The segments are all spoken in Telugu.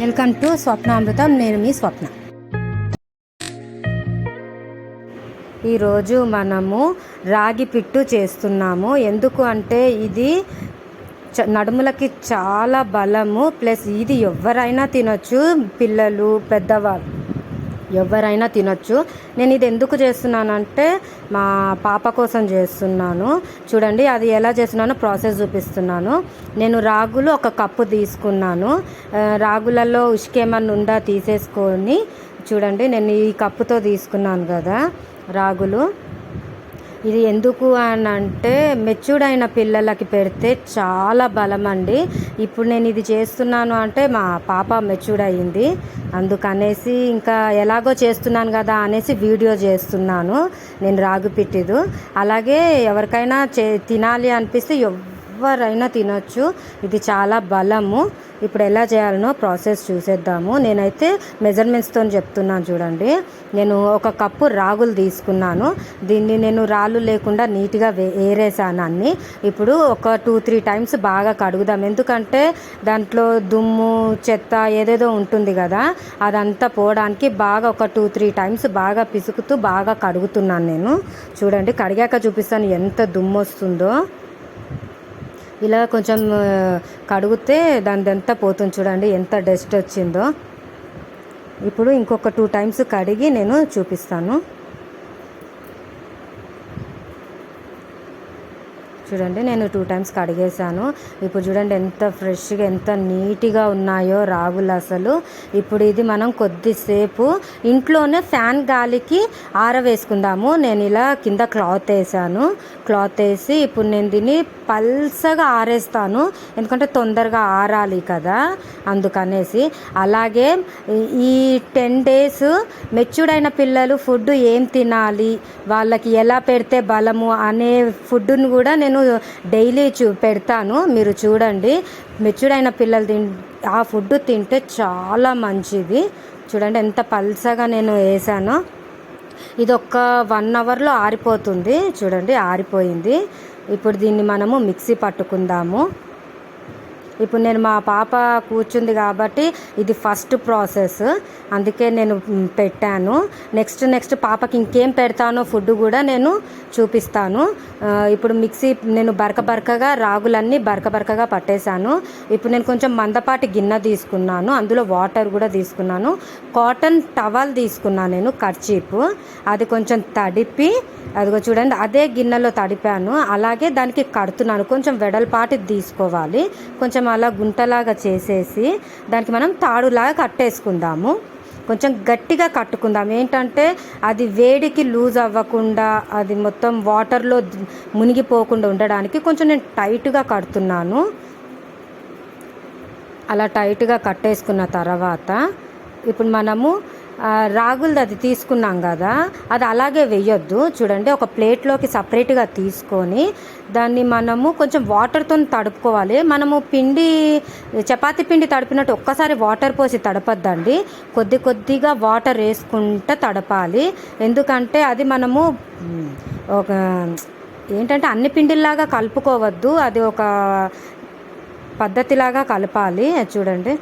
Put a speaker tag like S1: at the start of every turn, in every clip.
S1: వెల్కమ్ టు స్వప్నామృతం నేను మీ స్వప్న. ఈరోజు మనము రాగి పిట్టు చేస్తున్నాము. ఎందుకు అంటే ఇది చ- నడుములకి చాలా బలము. ప్లస్ ఇది ఎవరైనా తినొచ్చు. పిల్లలు పెద్దవాళ్ళు. ఎవరైనా తినొచ్చు. నేను ఇది ఎందుకు చేస్తున్నానంటే మా పాప కోసం చేస్తున్నాను. చూడండి అది ఎలా చేస్తున్నానో ప్రాసెస్ చూపిస్తున్నాను. నేను రాగులు ఒక కప్పు తీసుకున్నాను. రాగులలో ఉష్కేమన్నా ఉందా తీసేసుకొని చూడండి నేను ఈ కప్పుతో తీసుకున్నాను కదా రాగులు. ఇది ఎందుకు అని అంటే మెచ్యూర్డ్ అయిన పిల్లలకి పెడితే చాలా బలం అండి ఇప్పుడు నేను ఇది చేస్తున్నాను అంటే మా పాప మెచ్యూర్డ్ అయ్యింది అందుకనేసి ఇంకా ఎలాగో చేస్తున్నాను కదా అనేసి వీడియో చేస్తున్నాను. నేను రాగు పిట్టిదు. అలాగే ఎవరికైనా చే తినాలి అనిపిస్తే ఎవరైనా తినొచ్చు. ఇది చాలా బలము. ఇప్పుడు ఎలా చేయాలనో ప్రాసెస్ చూసేద్దాము. నేనైతే మెజర్మెంట్స్తో చెప్తున్నాను చూడండి. నేను ఒక కప్పు రాగులు తీసుకున్నాను. దీన్ని నేను రాళ్ళు లేకుండా నీట్గా వే ఏరేసాను అన్ని. ఇప్పుడు ఒక టూ త్రీ టైమ్స్ బాగా కడుగుదాం. ఎందుకంటే దాంట్లో దుమ్ము చెత్త ఏదేదో ఉంటుంది కదా అదంతా పోవడానికి బాగా ఒక టూ త్రీ టైమ్స్ బాగా పిసుకుతూ బాగా కడుగుతున్నాను నేను. చూడండి కడిగాక చూపిస్తాను ఎంత దుమ్ము వస్తుందో ఇలా కొంచెం కడిగితే దానిదంతా పోతుంది చూడండి ఎంత డస్ట్ వచ్చిందో. ఇప్పుడు ఇంకొక టూ టైమ్స్ కడిగి నేను చూపిస్తాను. చూడండి నేను టూ టైమ్స్ కడిగేశాను. ఇప్పుడు చూడండి ఎంత ఫ్రెష్గా ఎంత నీట్గా ఉన్నాయో రాగులు అసలు. ఇప్పుడు ఇది మనం కొద్దిసేపు ఇంట్లోనే ఫ్యాన్ గాలికి ఆరవేసుకుందాము. నేను ఇలా కింద క్లాత్ వేసాను. క్లాత్ వేసి ఇప్పుడు నేను దీన్ని పల్సగా ఆరేస్తాను. ఎందుకంటే తొందరగా ఆరాలి కదా అందుకనేసి. అలాగే ఈ- టెన్ డేస్ మెచ్యూర్డ్ అయిన పిల్లలు ఫుడ్ ఏం తినాలి? వాళ్ళకి ఎలా పెడితే బలము అనే ఫుడ్ను కూడా నేను డైలీ చూ పెడతాను. మీరు చూడండి. మెచ్యూర్డ్ అయిన పిల్లలు తిన్ ఆ ఫుడ్ తింటే చాలా మంచిది. చూడండి ఎంత పల్సగా నేను వేసానో. ఇది ఒక వన్ అవర్లో ఆరిపోతుంది. చూడండి ఆరిపోయింది. ఇప్పుడు దీన్ని మనము మిక్సీ పట్టుకుందాము. ఇప్పుడు నేను మా పాప కూర్చుంది కాబట్టి ఇది ఫస్ట్ ప్రాసెస్. అందుకే నేను పెట్టాను. నెక్స్ట్ నెక్స్ట్ పాపకి ఇంకేం పెడతానో ఫుడ్ కూడా నేను చూపిస్తాను. ఇప్పుడు మిక్సీ నేను బరక బరకగా రాగులన్నీ బరక బరకగా పట్టేశాను. ఇప్పుడు నేను కొంచెం మందపాటి గిన్నె తీసుకున్నాను. అందులో వాటర్ కూడా తీసుకున్నాను. కాటన్ టవల్ తీసుకున్నాను నేను కర్చీప్ అది కొంచెం తడిపి అదిగో చూడండి అదే గిన్నెలో తడిపాను. అలాగే దానికి కడుతున్నాను. కొంచెం వెడల్పాటి తీసుకోవాలి. కొంచెం అలా గుంటలాగా చేసేసి దానికి మనం తాడులాగా కట్టేసుకుందాము. కొంచెం గట్టిగా కట్టుకుందాం ఏంటంటే అది వేడికి లూజ్ అవ్వకుండా అది మొత్తం వాటర్లో మునిగిపోకుండా ఉండడానికి కొంచెం నేను టైట్గా కడుతున్నాను. అలా టైట్గా కట్టేసుకున్న తర్వాత ఇప్పుడు మనము రాగులది అది తీసుకున్నాం కదా అది అలాగే వేయొద్దు. చూడండి ఒక ప్లేట్లోకి సపరేట్గా తీసుకొని దాన్ని మనము కొంచెం వాటర్తో తడుపుకోవాలి. మనము పిండి చపాతి పిండి తడిపినట్టు ఒక్కసారి వాటర్ పోసి తడపద్దండి. కొద్ది కొద్దిగా వాటర్ వేసుకుంటూ తడపాలి. ఎందుకంటే అది మనము ఒక ఏంటంటే అన్ని పిండిల్లాగా కలుపుకోవద్దు. అది ఒక పద్ధతిలాగా కలపాలి. చూడండి.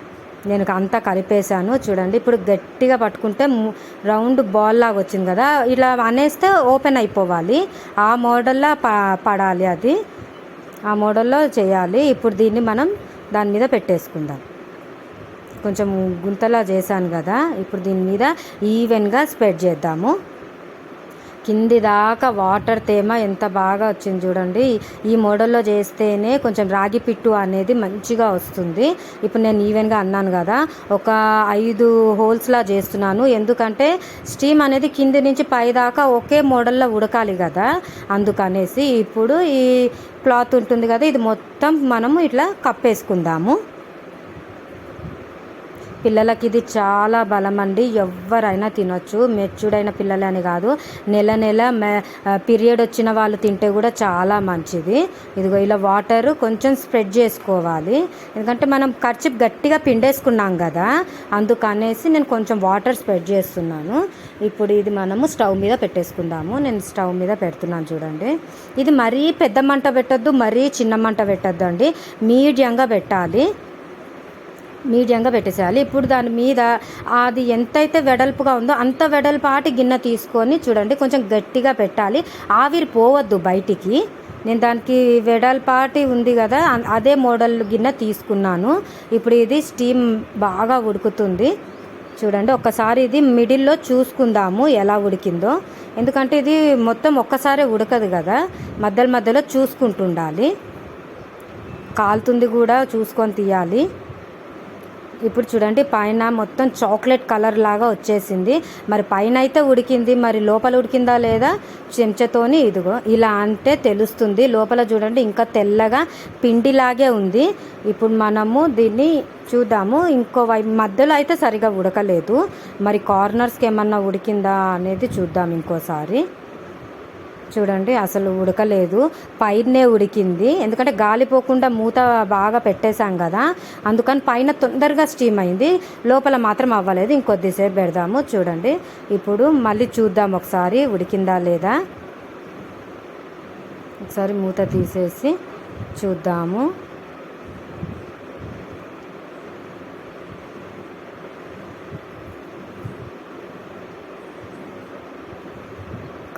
S1: నేను అంతా కలిపేశాను. చూడండి ఇప్పుడు గట్టిగా పట్టుకుంటే రౌండ్ బాల్ లాగా వచ్చింది కదా. ఇలా అనేస్తే ఓపెన్ అయిపోవాలి. ఆ మోడల్లో ప పడాలి అది. ఆ మోడల్లో చేయాలి. ఇప్పుడు దీన్ని మనం దాని మీద పెట్టేసుకుందాం. కొంచెం గుంతలా చేశాను కదా. ఇప్పుడు దీని మీద ఈవెన్గా స్ప్రెడ్ చేద్దాము. కింది దాకా వాటర్ తేమ ఎంత బాగా వచ్చింది చూడండి. ఈ మోడల్లో చేస్తేనే కొంచెం రాగి పిట్టు అనేది మంచిగా వస్తుంది. ఇప్పుడు నేను ఈవెన్గా అన్నాను కదా ఒక ఐదు హోల్స్లా చేస్తున్నాను. ఎందుకంటే స్టీమ్ అనేది కింది నుంచి పై దాకా ఒకే మోడల్లో ఉడకాలి కదా. అందుకనేసి ఇప్పుడు ఈ క్లాత్ ఉంటుంది కదా ఇది మొత్తం మనము ఇట్లా కప్పేసుకుందాము. పిల్లలకి ఇది చాలా బలం అండి ఎవరైనా తినొచ్చు. మెచ్యూర్డైన పిల్లలే అని కాదు. నెల నెల పీరియడ్ వచ్చిన వాళ్ళు తింటే కూడా చాలా మంచిది. ఇదిగో ఇలా వాటర్ కొంచెం స్ప్రెడ్ చేసుకోవాలి. ఎందుకంటే మనం ఖర్చు గట్టిగా పిండేసుకున్నాం కదా. అందుకనేసి నేను కొంచెం వాటర్ స్ప్రెడ్ చేస్తున్నాను. ఇప్పుడు ఇది మనము స్టవ్ మీద పెట్టేసుకుందాము. నేను స్టవ్ మీద పెడుతున్నాను చూడండి. ఇది మరీ పెద్ద మంట పెట్టద్దు మరీ చిన్న మంట పెట్టద్దు అండి మీడియంగా పెట్టాలి. మీడియంగా పెట్టేసేయాలి. ఇప్పుడు దాని మీద అది ఎంతైతే వెడల్పుగా ఉందో అంత వెడల్పాటి గిన్నె తీసుకొని చూడండి కొంచెం గట్టిగా పెట్టాలి. ఆవిరి పోవద్దు బయటికి. నేను దానికి వెడల్పాటి ఉంది కదా అదే మోడల్ గిన్నె తీసుకున్నాను. ఇప్పుడు ఇది స్టీమ్ బాగా ఉడుకుతుంది. చూడండి ఒక్కసారి ఇది మిడిల్లో చూసుకుందాము ఎలా ఉడికిందో. ఎందుకంటే ఇది మొత్తం ఒక్కసారి ఉడకదు కదా మధ్యలో మధ్యలో చూసుకుంటుండాలి. కాలుతుంది కూడా చూసుకొని తీయాలి. ఇప్పుడు చూడండి పైన మొత్తం చాక్లెట్ కలర్ లాగా వచ్చేసింది. మరి పైన అయితే ఉడికింది మరి లోపల ఉడికిందా లేదా చెంచాతోని ఇదిగో ఇలా అంటే తెలుస్తుంది. లోపల చూడండి ఇంకా తెల్లగా పిండిలాగే ఉంది. ఇప్పుడు మనము దీన్ని చూద్దాము. ఇంకో వైపు మధ్యలో అయితే సరిగా ఉడకలేదు. మరి కార్నర్స్కి ఏమన్నా ఉడికిందా అనేది చూద్దాం ఇంకోసారి. చూడండి అసలు ఉడకలేదు. పైనే ఉడికింది. ఎందుకంటే గాలిపోకుండా మూత బాగా పెట్టేశాం కదా. అందుకని పైన తొందరగా స్టీమ్ అయింది. లోపల మాత్రం అవ్వలేదు. ఇంకొద్దిసేపు పెడదాము చూడండి. ఇప్పుడు మళ్ళీ చూద్దాం ఒకసారి ఉడికిందా లేదా. ఒకసారి మూత తీసేసి చూద్దాము.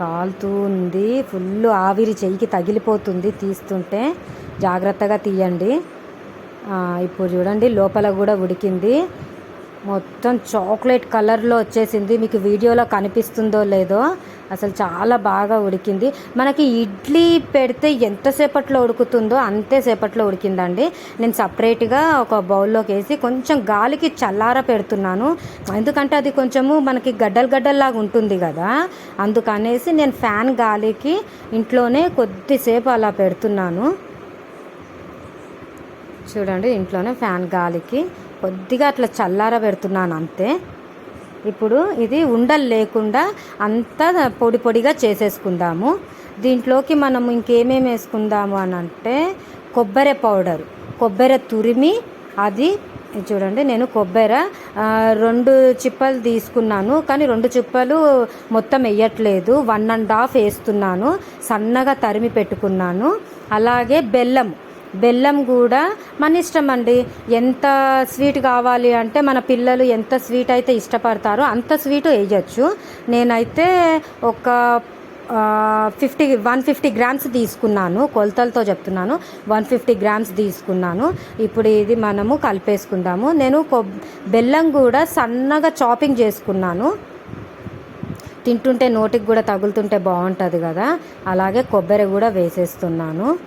S1: కాలుతూ ఉంది. ఫుల్ ఆవిరి చెయ్యికి తగిలిపోతుంది తీస్తుంటే. జాగ్రత్తగా తీయండి. ఇప్పుడు చూడండి లోపల కూడా ఉడికింది. మొత్తం చాక్లెట్ కలర్లో వచ్చేసింది. మీకు వీడియోలో కనిపిస్తుందో లేదో అసలు చాలా బాగా ఉడికింది. మనకి ఇడ్లీ పెడితే ఎంతసేపట్లో ఉడుకుతుందో అంతేసేపట్లో ఉడికిందండి. నేను సపరేట్గా ఒక బౌల్లోకి వేసి కొంచెం గాలికి చల్లార పెడుతున్నాను. ఎందుకంటే అది కొంచెము మనకి గడ్డలు గడ్డల్లాగా ఉంటుంది కదా. అందుకనేసి నేను ఫ్యాన్ గాలికి ఇంట్లోనే కొద్దిసేపు అలా పెడుతున్నాను. చూడండి ఇంట్లోనే ఫ్యాన్ గాలికి కొద్దిగా అట్లా చల్లార పెడుతున్నాను అంతే. ఇప్పుడు ఇది ఉండలు లేకుండా అంతా పొడి పొడిగా చేసేసుకుందాము. దీంట్లోకి మనం ఇంకేమేమి వేసుకుందాము అని అంటే కొబ్బరి పౌడర్. కొబ్బరి తురిమి అది చూడండి నేను కొబ్బరి రెండు చిప్పలు తీసుకున్నాను కానీ రెండు చిప్పలు మొత్తం వేయట్లేదు. వన్ అండ్ హాఫ్ వేస్తున్నాను. సన్నగా తరిమి పెట్టుకున్నాను. అలాగే బెల్లం బెల్లం కూడా మన ఇష్టం అండి ఎంత స్వీట్ కావాలి అంటే మన పిల్లలు ఎంత స్వీట్ అయితే ఇష్టపడతారో అంత స్వీట్ వేయచ్చు. నేనైతే ఒక ఫిఫ్టీ వన్ ఫిఫ్టీ గ్రామ్స్ తీసుకున్నాను. కొలతలతో చెప్తున్నాను. వన్ ఫిఫ్టీ గ్రామ్స్ తీసుకున్నాను. ఇప్పుడు ఇది మనము కలిపేసుకుందాము. నేను కొబ్ బెల్లం కూడా సన్నగా చాపింగ్ చేసుకున్నాను. తింటుంటే నోటికి కూడా తగులుతుంటే బాగుంటుంది కదా. అలాగే కొబ్బరి కూడా వేసేస్తున్నాను.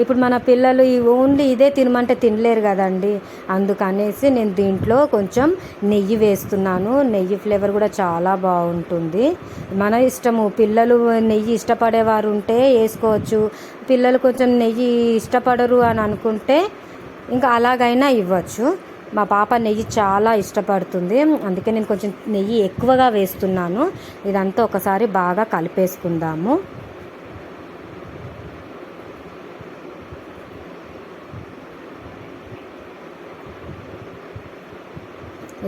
S1: ఇప్పుడు మన పిల్లలు ఈ ఓన్లీ ఇదే తినమంటే తినలేరు కదండి. అందుకనేసి నేను దీంట్లో కొంచెం నెయ్యి వేస్తున్నాను. నెయ్యి ఫ్లేవర్ కూడా చాలా బాగుంటుంది. మన ఇష్టము పిల్లలు నెయ్యి ఇష్టపడేవారు ఉంటే వేసుకోవచ్చు. పిల్లలు కొంచెం నెయ్యి ఇష్టపడరు అని అనుకుంటే ఇంకా అలాగైనా ఇవ్వచ్చు. మా పాప నెయ్యి చాలా ఇష్టపడుతుంది. అందుకే నేను కొంచెం నెయ్యి ఎక్కువగా వేస్తున్నాను. ఇదంతా ఒకసారి బాగా కలిపేసుకుందాము.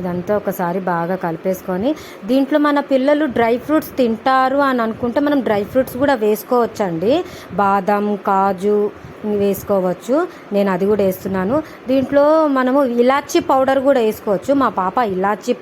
S1: ఇదంతా ఒకసారి బాగా కలిపేసుకొని దీంట్లో మన పిల్లలు డ్రై ఫ్రూట్స్ తింటారు అని అనుకుంటే మనం డ్రై ఫ్రూట్స్ కూడా వేసుకోవచ్చండి. బాదం కాజు వేసుకోవచ్చు. నేను అది కూడా వేస్తున్నాను. దీంట్లో మనము ఇలాచీ పౌడర్ కూడా వేసుకోవచ్చు. మా పాప ఇలాచీ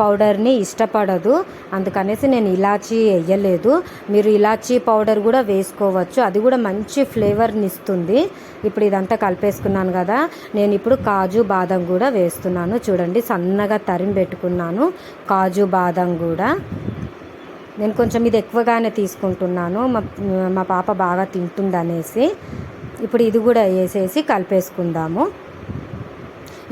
S1: పౌడర్ని ఇష్టపడదు. అందుకనేసి నేను ఇలాచీ వేయలేదు. మీరు ఇలాచీ పౌడర్ కూడా వేసుకోవచ్చు. అది కూడా మంచి ఫ్లేవర్ని ఇస్తుంది. ఇప్పుడు ఇదంతా కలిపేసుకున్నాను కదా. నేను ఇప్పుడు కాజు బాదం కూడా వేస్తున్నాను. చూడండి సన్నగా తరిమి పెట్టుకున్నాను. కాజు బాదం కూడా. నేను కొంచెం ఇది ఎక్కువగానే తీసుకుంటున్నాను. మా మా పాప బాగా తింటుందనేసి. ఇప్పుడు ఇది కూడా వేసేసి కలిపేసుకుందాము.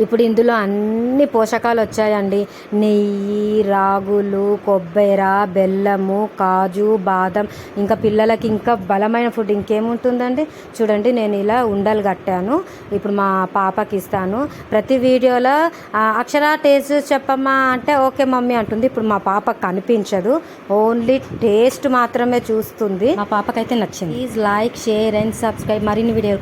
S1: ఇప్పుడు ఇందులో అన్ని పోషకాలు వచ్చాయండి. నెయ్యి రాగులు కొబ్బరి బెల్లము కాజు బాదం. ఇంకా పిల్లలకి ఇంకా బలమైన ఫుడ్ ఇంకేముంటుందండి? చూడండి నేను ఇలా ఉండలు కట్టాను. ఇప్పుడు మా పాపకి ఇస్తాను. ప్రతి వీడియోలో "ఆ, అక్షర టేస్ట్ చెప్పమ్మా అంటే ఓకే మమ్మీ అంటుంది. ఇప్పుడు మా పాప కనిపించదు. ఓన్లీ టేస్ట్ మాత్రమే చూస్తుంది. మా పాపకైతే నచ్చింది. Please like share and subscribe. మరిన్ని వీడియో